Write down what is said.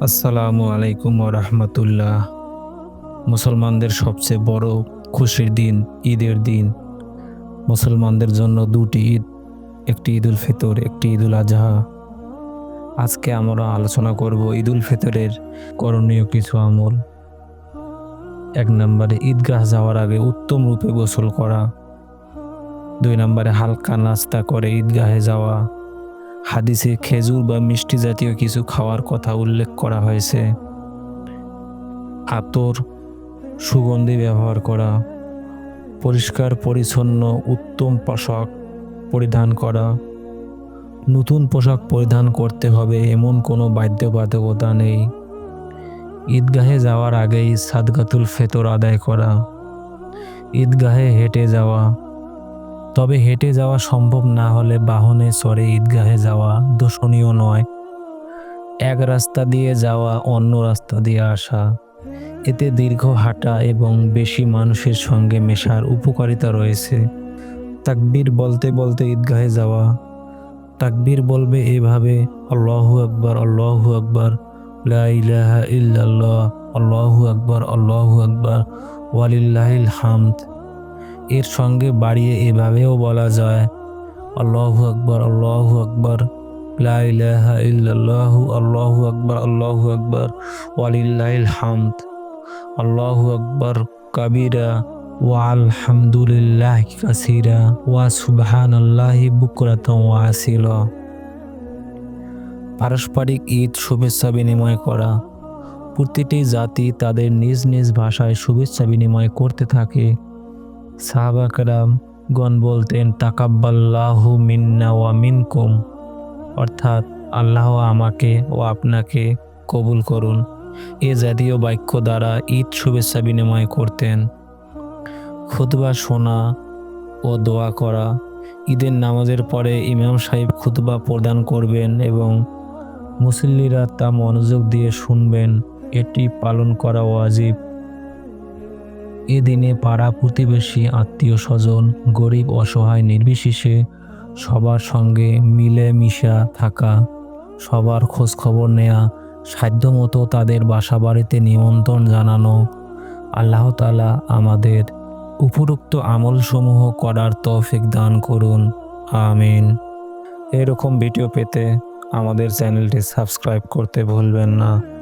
আসসালামু আলাইকুম রহমতুল্লাহ। মুসলমানদের সবচেয়ে বড় খুশির দিন, ঈদের দিন। মুসলমানদের জন্য দুটি ঈদ, একটি ঈদুল ফিতর, একটি ঈদুল আজহা। আজকে আমরা আলোচনা করব ঈদুল ফিতরের করণীয় কিছু আমল। এক নম্বরে ঈদগাহ যাওয়ার আগে উত্তম রূপে গোসল করা। দুই নম্বরে হালকা নাস্তা করে ঈদগাহে যাওয়া। হাদিসে খেজুর বা মিষ্টি জাতীয় কিছু খাওয়ার কথা উল্লেখ করা হয়েছে। আতর, সুগন্ধি ব্যবহার করা, পরিষ্কার, পরিচ্ছন্ন, উত্তম পোশাক পরিধান করা। নতুন পোশাক পরিধান করতে হবে এমন কোনো বাধ্যবাধকতা নেই। ঈদগাহে যাওয়ার আগেই সাদগাতুল ফেতর আদায় করা। ঈদগাহে হেঁটে যাওয়া তবে হেঁটে যাওয়া সম্ভব না হলে বাহনে চড়ে ঈদগাহে যাওয়া দূষণীয় নয়। এক রাস্তা দিয়ে যাওয়া, অন্য রাস্তা দিয়ে আসা। এতে দীর্ঘ হাঁটা এবং বেশি মানুষের সঙ্গে মেশার উপকারিতা রয়েছে। তাকবীর বলতে বলতে ঈদগাহে যাওয়া। তাকবীর বলবে এভাবে, আল্লাহু আকবার আল্লাহু আকবার ইলাহা ইল্লাল্লাহ, আল্লাহু আকবার আল্লাহু আকবার, ওয়ালিল্লাহিল হামদ। এর সঙ্গে বাড়িয়ে এভাবেও বলা যায়, আল্লাহু আকবর আল্লাহু আকবর, লা ইলাহা ইল্লাল্লাহু, আল্লাহু আকবার আল্লাহু আকবার, ওয়ালিল্লাহিল হামদ, আল্লাহু আকবার, কাবীরা ওয়া আলহামদুলিল্লাহ কাসীরা, ওয়া সুবহানাল্লাহি বুকরাতাও ওয়া আসিলা। পারস্পরিক ঈদ শুভেচ্ছা বিনিময় করা। প্রতিটি জাতি তাদের নিজ নিজ ভাষায় শুভেচ্ছা বিনিময় করতে থাকে। সাহাবাকরাম গণ বলতেন, তাকাব্বাল্লাহু মিন্না ওয়া মিনকুম। অর্থাৎ আল্লাহ আমাকে ও আপনাকে কবুল করুন। এ জাতীয় বাক্য দ্বারা ঈদ শুভেচ্ছা বিনিময় করতেন। খুতবা শোনা ও দোয়া করা। ঈদের নামাজের পরে ইমাম সাহেব খুতবা প্রদান করবেন এবং মুসল্লিরা তা মনোযোগ দিয়ে শুনবেন। এটি পালন করা ওয়াজিব। এ দিনে পাড়া প্রতিবেশী, আত্মীয় স্বজন, গরিব, অসহায়, নির্বিশেষে সবার সঙ্গে মিলে মিশা থাকা, সবার খোঁজ খবর নেয়া, সাধ্যমতো তাদের বাসা বাড়িতে নিমন্ত্রণ জানানো, আল্লাহ তালা আমাদের উপরোক্ত আমলসমূহ করার তৌফিক দান করুন। আমিন। এরকম ভিডিও পেতে আমাদের চ্যানেলটি সাবস্ক্রাইব করতে ভুলবেন না।